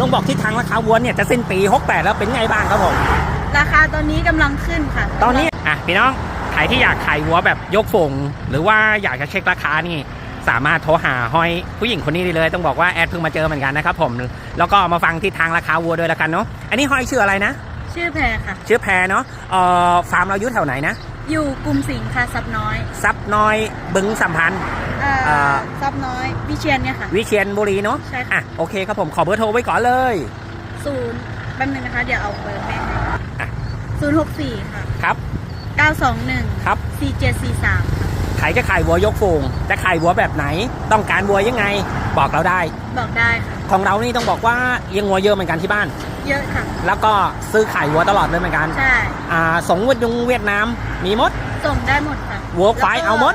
ลองบอกทิศทางราคาวัวเนี่ยจะสิ้นปี 68 แล้วเป็นไงบ้างครับผม ราคาตอนนี้กำลังขึ้นค่ะตอนนี้อะพี่น้องใครที่อยากขายวัวแบบยกฝงหรือว่าอยากจะเช็คราคานี่สามารถโทรหาห้อยผู้หญิงคนนี้ได้เลย ต้องบอกว่าแอดเพิ่งมาเจอเหมือนกันนะครับผมแล้วก็มาฟังทิศทางราคาวัวด้วยแล้วกันเนาะอันนี้ห้อยชื่ออะไรนะ ชื่อแพรค่ะ ชื่อแพรเนาะเอ่อฟาร์มเราอยู่แถวไหนนะ อยู่กลุ่มสิงห์ค่ะซับน้อย ซับน้อยบึงสัมพันธ์เอ่ออ่าซับน้อย วิเชียนเนี่ยค่ะ วิเชียนบุรีเนาะใช่ค่ะ อะโอเคครับผมขอเบอร์โทรไว้ก่อนเลยศูนย์แป๊บนึงนะคะ เดี๋ยวเอาเบอร์แม่ให้อะศูนย์หกสี่ค่ะครับ เก้าสองหนึ่งครับ สี่เจ็ดสี่สามใครจะขายวัวยกโฟงจะขายวัวแบบไหน ต้องการวัวยังไง บอกเราได้ บอกได้ค่ะ ของเรานี่ต้องบอกว่าเลี้ยงวัวเยอะเหมือนกันที่บ้าน เยอะค่ะ แล้วก็ซื้อขายวัวตลอดเลยเหมือนกันใช่ อ่าสงเวียดนงเวียดนามมีหมด ส่งได้หมดค่ะวัวควายแล้ก็เอาหมด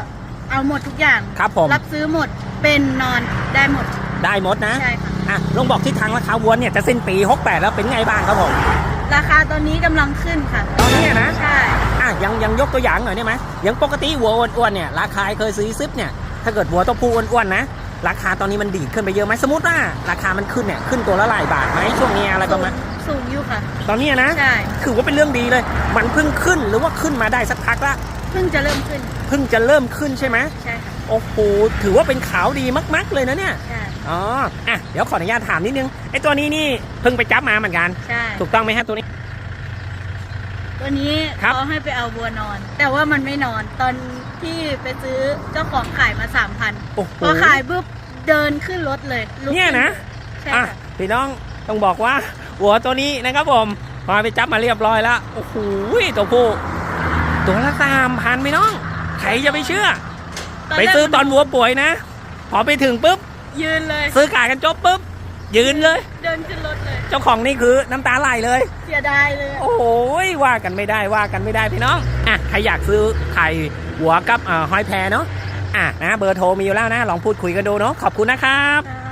เอาหมดทุกอย่าง ครับผม รับซื้อหมดเป็นนอนได้หมด ได้หมดนะใช่ค่ะ อะลองบอกทิศทางราคาวัวเนี่ยจะสิ้นปี 68 แล้วเป็นไงบ้างครับผมราคาตอนนี้กำลังขึ้นค่ะ ตอนนี้อะนะใช่ อะยังยังยกตัวอย่างหน่อยได้ไหมอย่างปกติวัวอ้วนๆเนี่ยราคาเคยซื้อซิปเนี่ยถ้าเกิดวัวตัวผู้อ้วนๆนะราคาตอนนี้มันดีดขึ้นไปเยอะไหมสมมติว่าราคามันขึ้นเนี่ยขึ้นตัวละหลายบาทไหมช่วงนี้อะไรประมาณสูงอยู่ค่ะ ตอนนี้นะใช่ถือว่าเป็นเรื่องดีเลย มันเพิ่งขึ้นหรือว่าขึ้นมาได้สักพักละ เพิ่งจะเริ่มขึ้นเพิ่งจะเริ่มขึ้นใช่ไหมใช่ค่ะโอ้โหถือว่าเป็นข่าวดีมากๆเลยนะเนี่ยใช่อ๋ออะเดี๋ยวขออนุญาตถามนิดนึงไอ้ตัวนี้นี่เพิ่งไปจับมาเหมือนกัน ใช่ถูกต้องไหมฮะตัวนี้ ตัวนี้ครับ เขาให้ไปเอาวัวนอน แต่ว่ามันไม่นอนตอนที่ไปซื้อเจ้าของขายมาสามพันโอ้โห พอขายปุ๊บเดินขึ้นรถเลยลุกเนี่ยนะ ขึ้ใช่อะค่ะพี่น้องต้องบอกว่า หัวตัวนี้นะครับผมพอไปจับมาเรียบร้อยแล้วโอ้โหตัวผู้ตัวละสามพันพี่น้อง ใครจะไปเชื่อ ไปซื้อตอนวัวป่วยนะ พอไปถึงปุ๊บ ยืนเลย ซื้อขายกันจบปุ๊บ ยืนเลย เดินขึ้นรถเลย เจ้าของนี่คือน้ำตาไหลเลย เสียดายเลย โอ้โหว่ากันไม่ได้ว่ากันไม่ได้พี่น้อง อะ ใครอยากซื้อไข่หัวกับเอ่อหอยแพเนาะ อะนะ เบอร์โทรมีอยู่แล้วนะ ลองพูดคุยกันดูเนาะ ขอบคุณนะครับค่ะ